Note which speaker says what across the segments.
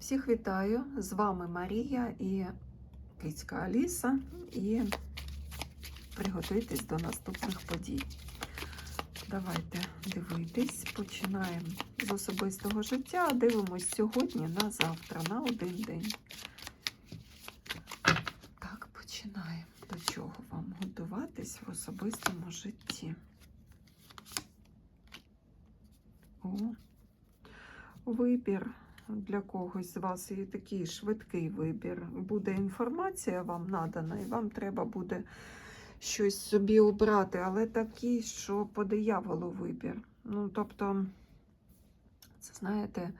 Speaker 1: Всіх вітаю! З вами Марія і Кицька Аліса. І приготуйтесь до наступних подій. Давайте дивитись. Починаємо з особистого життя. Дивимось сьогодні на завтра, на один день. Так, починаємо. До чого вам готуватись в особистому житті? О, вибір для когось з вас і такий швидкий вибір. Буде інформація вам надана, і вам треба буде щось собі обрати, але такий, що по дияволу вибір. Ну, тобто, це знаєте,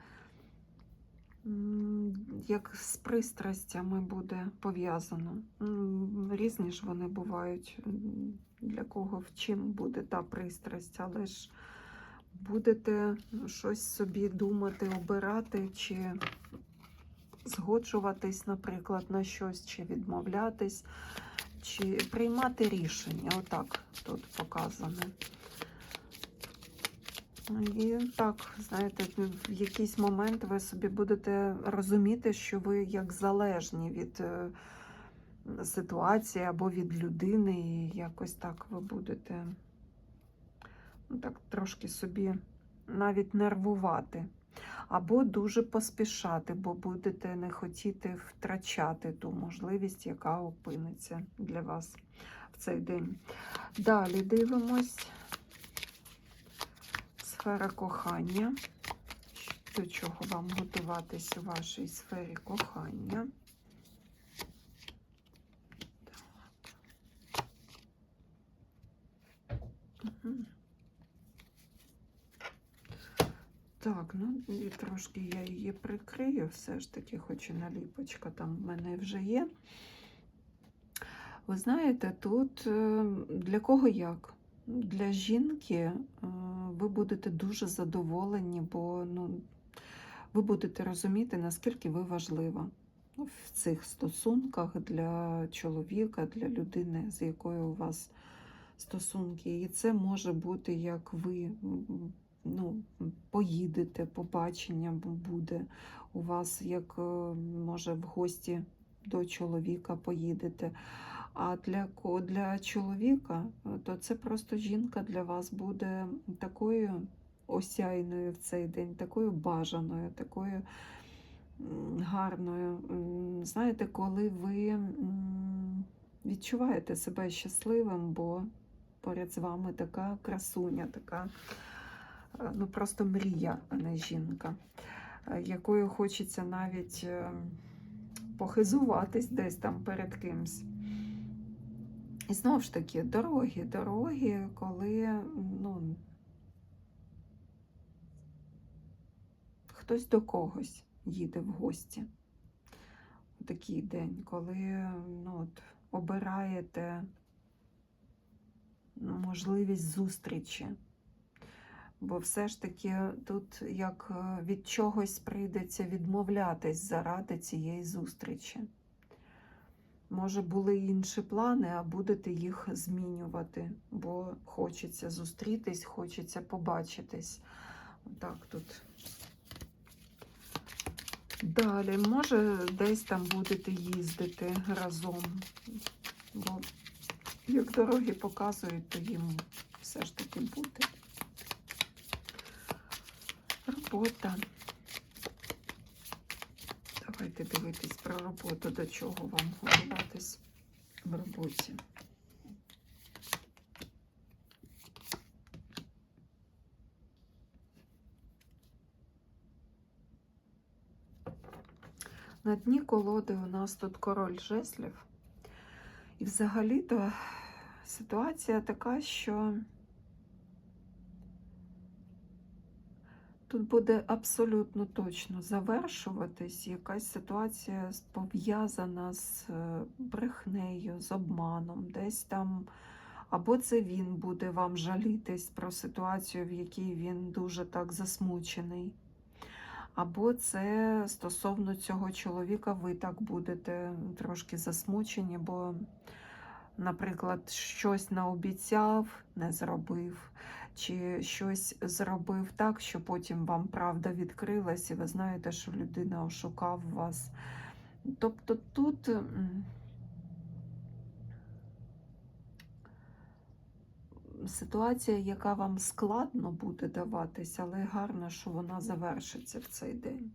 Speaker 1: як з пристрастями буде пов'язано. Різні ж вони бувають, для кого в чим буде та пристрасть, але ж будете щось собі думати, обирати, чи згоджуватись, наприклад, на щось, чи відмовлятись, чи приймати рішення. Отак тут показане. І так, знаєте, в якийсь момент ви собі будете розуміти, що ви як залежні від е, ситуації або від людини, і якось так ви будете ну, так трошки собі навіть нервувати. Або дуже поспішати, бо будете не хотіти втрачати ту можливість, яка опиниться для вас в цей день. Далі дивимось. Сфера кохання. До чого вам готуватись у вашій сфері кохання? Так, ну і трошки я її прикрию, все ж таки, хоч і наліпочка там в мене вже є. Ви знаєте, тут е, для кого як? Для жінки е, ви будете дуже задоволені, бо ну, ви будете розуміти, наскільки ви важлива в цих стосунках для чоловіка, для людини, з якою у вас стосунки. І це може бути, як ви ну, поїдете, побачення буде у вас, як е, може в гості до чоловіка поїдете. А для, для чоловіка, е, то це просто жінка для вас буде такою осяйною в цей день, такою бажаною, такою гарною. Знаєте, коли ви відчуваєте себе щасливим, бо поряд з вами така красуня, така ну просто мрія, а не жінка, е, якою хочеться навіть е, похизуватись десь там перед кимсь. І знову ж таки, дороги, дороги, коли ну, хтось до когось їде в гості. У такий день, коли ну, от, обираєте ну, можливість зустрічі. Бо все ж таки тут як е, від чогось прийдеться відмовлятись заради цієї зустрічі. Може, були інші плани, а будете їх змінювати, бо хочеться зустрітись, хочеться побачитись. Так тут. Далі, може, десь там будете їздити разом, бо як дороги показують, то їм все ж таки бути. Робота. Давайте дивитись про роботу, до чого вам готуватись в роботі. На дні колоди у нас тут король жеслів. І взагалі-то ситуація така, що Тут буде абсолютно точно завершуватись якась ситуація пов'язана з е, брехнею, з обманом, десь там. Або це він буде вам жалітись про ситуацію, в якій він дуже так засмучений. Або це стосовно цього чоловіка ви так будете трошки засмучені, бо наприклад, щось наобіцяв, не зробив, чи щось зробив так, що потім вам правда відкрилась, і ви знаєте, що людина ошукав вас. Тобто тут. Ситуація, яка вам складно буде даватись, але гарно, що вона завершиться в цей день.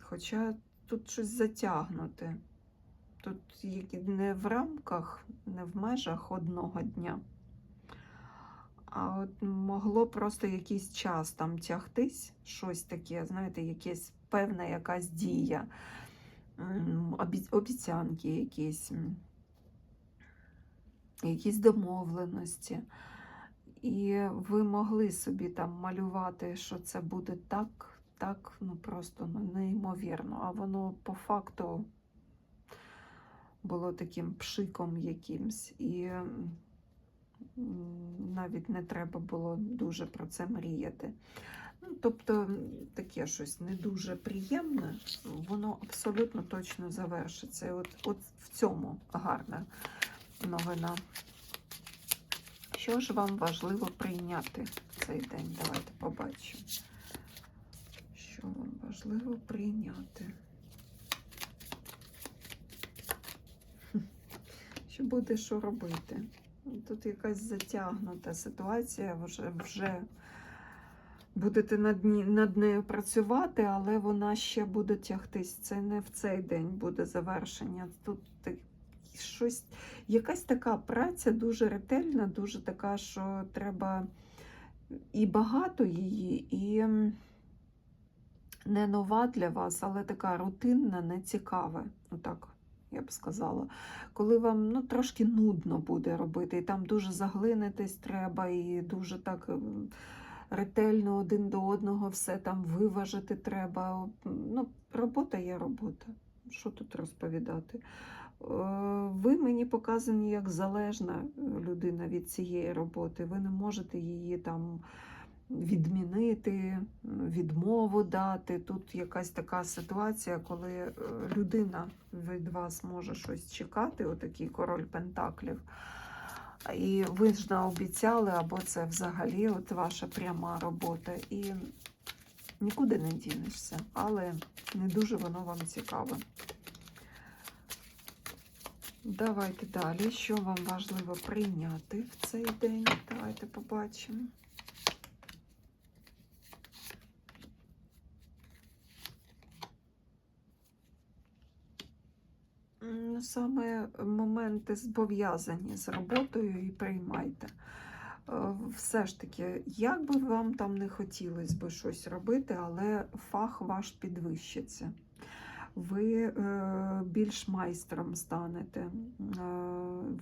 Speaker 1: Хоча тут щось затягнуте. Тут не в рамках, не в межах одного дня. А от могло просто якийсь час там тягтись, щось таке, знаєте, якась певна якась дія, обіцянки якісь, якісь домовленості. І ви могли собі там малювати, що це буде так, так, ну просто ну, неймовірно. А воно по факту було таким пшиком якимсь. І навіть не треба було дуже про це мріяти. Ну, тобто таке щось не дуже приємне, воно абсолютно точно завершиться. І от, от в цьому гарна новина. Що ж вам важливо прийняти цей день? Давайте побачимо. Що вам важливо прийняти? Що буде що робити? Тут якась затягнута ситуація, вже, вже будете над, над нею працювати, але вона ще буде тягтись. Це не в цей день буде завершення. Тут щось, якась така праця дуже ретельна, дуже така, що треба і багато її, і не нова для вас, але така рутинна, не цікава. Отак, я б сказала. Коли вам ну, трошки нудно буде робити, і там дуже заглинитись треба, і дуже так ретельно один до одного все там виважити треба. Ну, робота є робота. Що тут розповідати? Е, Ви мені показані як залежна людина від цієї роботи. Ви не можете її там відмінити, відмову дати. Тут якась така ситуація, коли е, людина від вас може щось чекати, отакий король Пентаклів. І ви ж наобіцяли, або це взагалі от ваша пряма робота. І нікуди не дінешся, але не дуже воно вам цікаве. Давайте далі. Що вам важливо прийняти в цей день? Давайте побачимо. Саме моменти зобов'язані з роботою і приймайте. Е, Все ж таки, як би вам там не хотілося би щось робити, але фах ваш підвищиться ви е, більш майстром станете, е,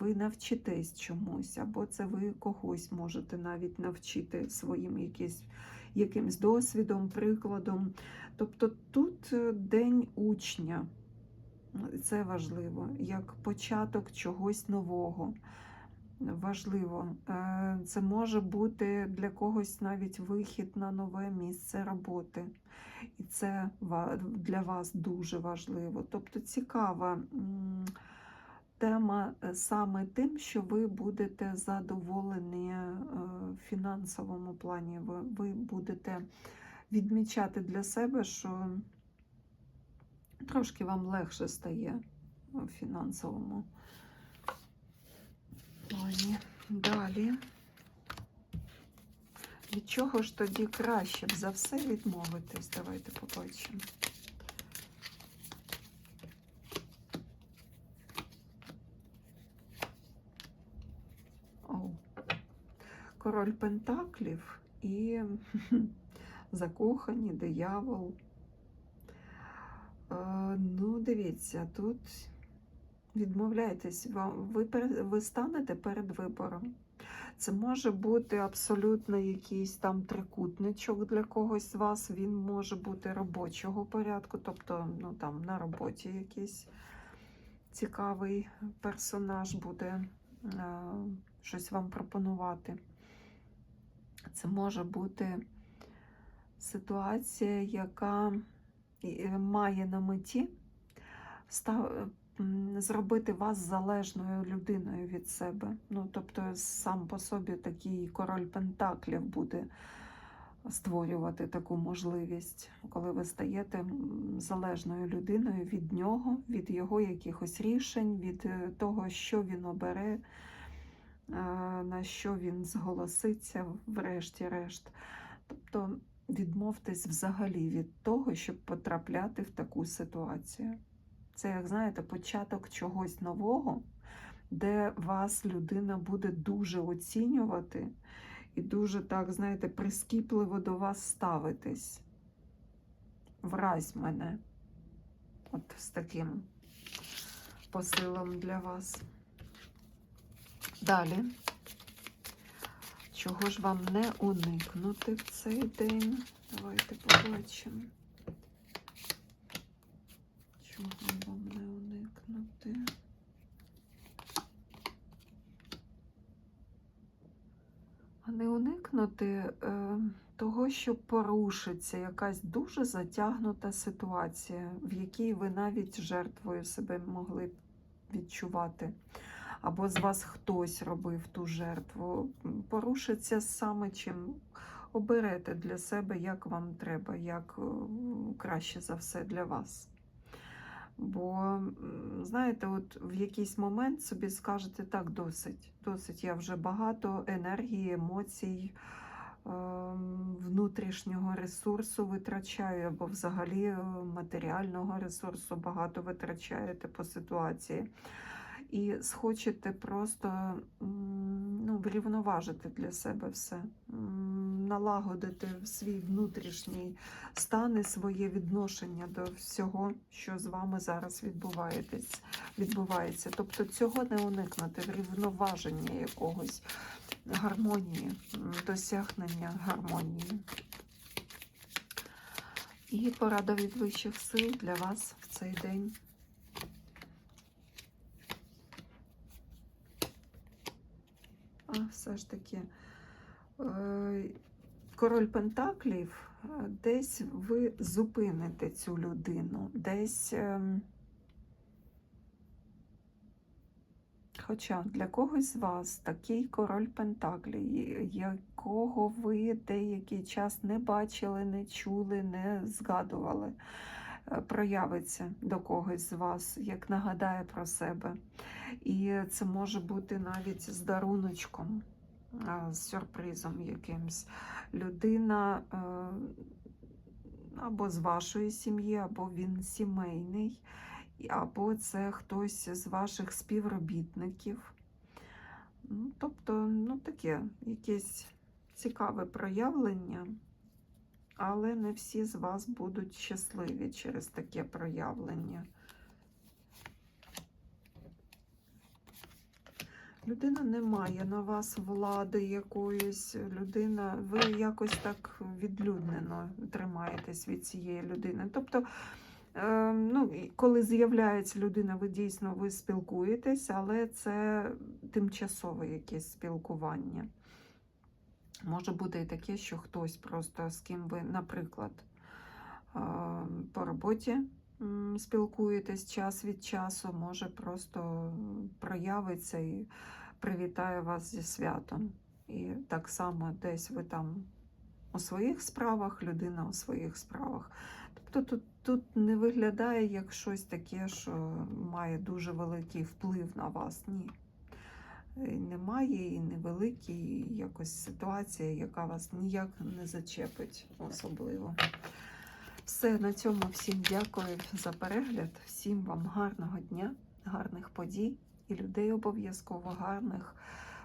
Speaker 1: ви навчитесь чомусь, або це ви когось можете навіть навчити своїм якийсь, якимсь досвідом, прикладом. Тобто тут день учня, це важливо, як початок чогось нового. Важливо, Е, це може бути для когось навіть вихід на нове місце роботи. І це для вас дуже важливо. Тобто цікава тема е, саме тим, що ви будете задоволені е, в фінансовому плані. Ви, ви будете відмічати для себе, що трошки вам легше стає в фінансовому плані. Далі. Від чого ж тоді краще б за все відмовитись? Давайте побачимо. Король Пентаклів і закохані, диявол. Е, ну, дивіться, тут відмовляйтесь, ви, ви станете перед вибором. Це може бути абсолютно якийсь там трикутничок для когось з вас. Він може бути робочого порядку, тобто ну, там, на роботі якийсь цікавий персонаж буде е, щось вам пропонувати. Це може бути ситуація, яка має на меті став, зробити вас залежною людиною від себе. Ну, тобто, сам по собі такий король Пентаклів буде створювати таку можливість, коли ви стаєте залежною людиною від нього, від його якихось рішень, від е, того, що він обере, е, на що він зголоситься, врешті-решт. Тобто відмовтесь взагалі від того, щоб потрапляти в таку ситуацію. Це, як знаєте, початок чогось нового, де вас людина буде дуже оцінювати і дуже так, знаєте, прискіпливо до вас ставитись. Вразь мене. От з таким посилом для вас. Далі. Чого ж вам не уникнути в цей день? Давайте побачимо. Чого вам не уникнути? А не уникнути е, того, що порушиться якась дуже затягнута ситуація, в якій ви навіть жертвою себе могли б відчувати. Або з вас хтось робив ту жертву. Порушиться саме чим оберете для себе, як вам треба, як е, краще за все для вас. Бо, знаєте, от в якийсь момент собі скажете, так, досить, досить, я вже багато енергії, емоцій, ем, внутрішнього ресурсу витрачаю, або взагалі е, матеріального ресурсу багато витрачаєте по ситуації. І схочете просто ну, врівноважити для себе все, налагодити свій внутрішній стан і своє відношення до всього, що з вами зараз відбувається. Тобто цього не уникнути, врівноваження якогось гармонії, досягнення гармонії. І порада від вищих сил для вас в цей день. Все ж таки, е, король Пентаклів, е, десь ви зупините цю людину, десь. ем, Хоча для когось з вас такий король Пентаклі, якого ви деякий час не бачили, не чули, не згадували, проявиться до когось з вас, як нагадає про себе. І це може бути навіть з даруночком, з сюрпризом якимсь. Людина е, або з вашої сім'ї, або він сімейний, або це хтось з ваших співробітників. Ну, Тобто, ну таке, якесь цікаве проявлення, але не всі з вас будуть щасливі через таке проявлення. Людина не має на вас влади якоїсь. Людина, ви якось так відлюднено тримаєтесь від цієї людини. Тобто, е, ну, коли з'являється людина, ви дійсно ви спілкуєтесь, але це тимчасове якесь спілкування. Може бути і таке, що хтось просто з ким ви, наприклад, е, по роботі спілкуєтесь час від часу, може просто проявиться і привітає вас зі святом. І так само десь ви там у своїх справах, людина у своїх справах. Тобто тут, тут не виглядає як щось таке, що має дуже великий вплив на вас. Ні. І Немає і невеликий, і якось ситуація, яка вас ніяк не зачепить особливо. Все, на цьому всім дякую за перегляд. Всім вам гарного дня, гарних подій і людей обов'язково гарних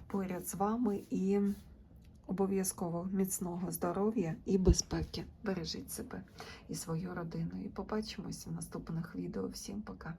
Speaker 1: поряд з вами. І обов'язково міцного здоров'я і безпеки. Бережіть себе і свою родину. І побачимось в наступних відео. Всім пока!